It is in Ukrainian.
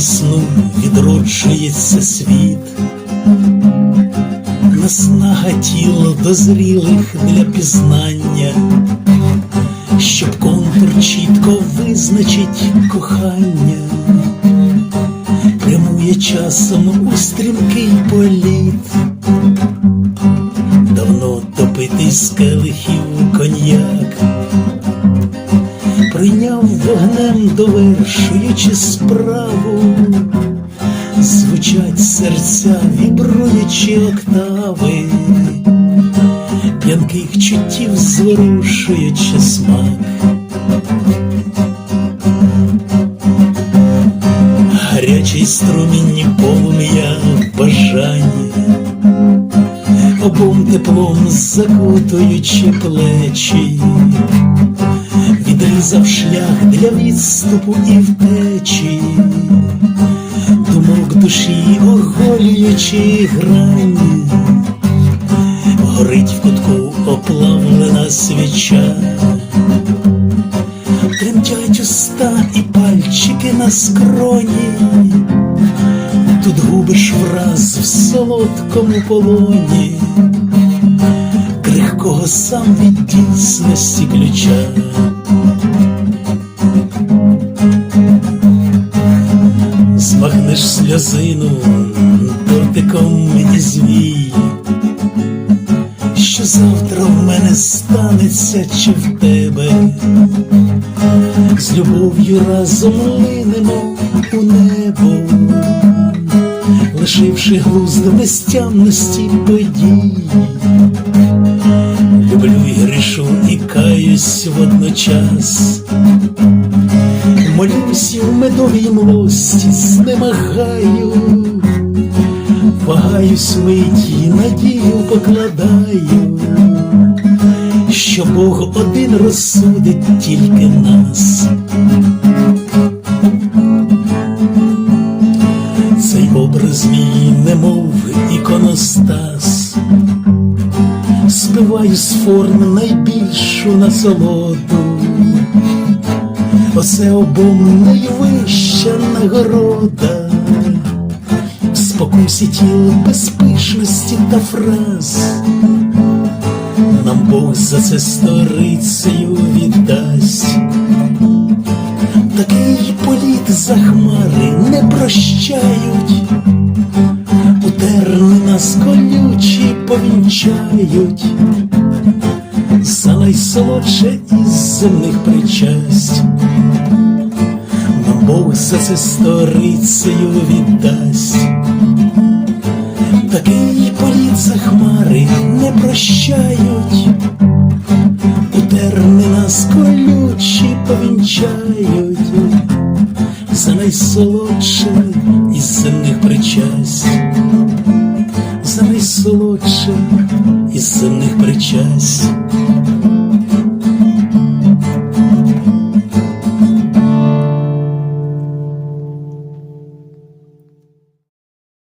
сну відроджується світ, наснага тіло дозрілих для пізнання, щоб контур чітко визначить кохання, прямує часом у стрімкий політ, давно допитий з келихів коньяк прийняв вогнем, довершуючи справу, звучать серця, вібруючи октави, п'янких чуттів зворушуючи смак. Гарячий струмінь полум'я бажання, обом теплом закутуючи плечі відрізав шлях для відступу і втечі, думок душі оголюючи грані, горить в кутку оплавлена свіча, тремтять уста і пальчики на скроні, тут губиш враз в солодкому полоні. Крихкого сам від дійсності ключа. Сльозину дотиком мені звій, що завтра в мене станеться, чи в тебе, з любов'ю разом линемо у небо, лишивши глузд безтямності подій. Люблю і грішу і каюсь водночас. Молюсь в медовій млості знемагаю, вагаюсь мить і надію покладаю, що Бог один розсудить тільки нас. Цей образ мій, немов іконостас, спиваю з форм найбільшу насолоду. Оце обом найвища нагорода, в спокусі тіл без пишності та фраз, нам Бог за це сторицею віддасть, такий політ за хмари не прощають, у терни нас колючі повінчають. За найсолодше із земних причасть, Бог за це сторицею віддасть, такий політ за хмари не прощають, у терни нас колючі повінчають, за найсолодше із земних причасть, за найсолодше із земних причасть.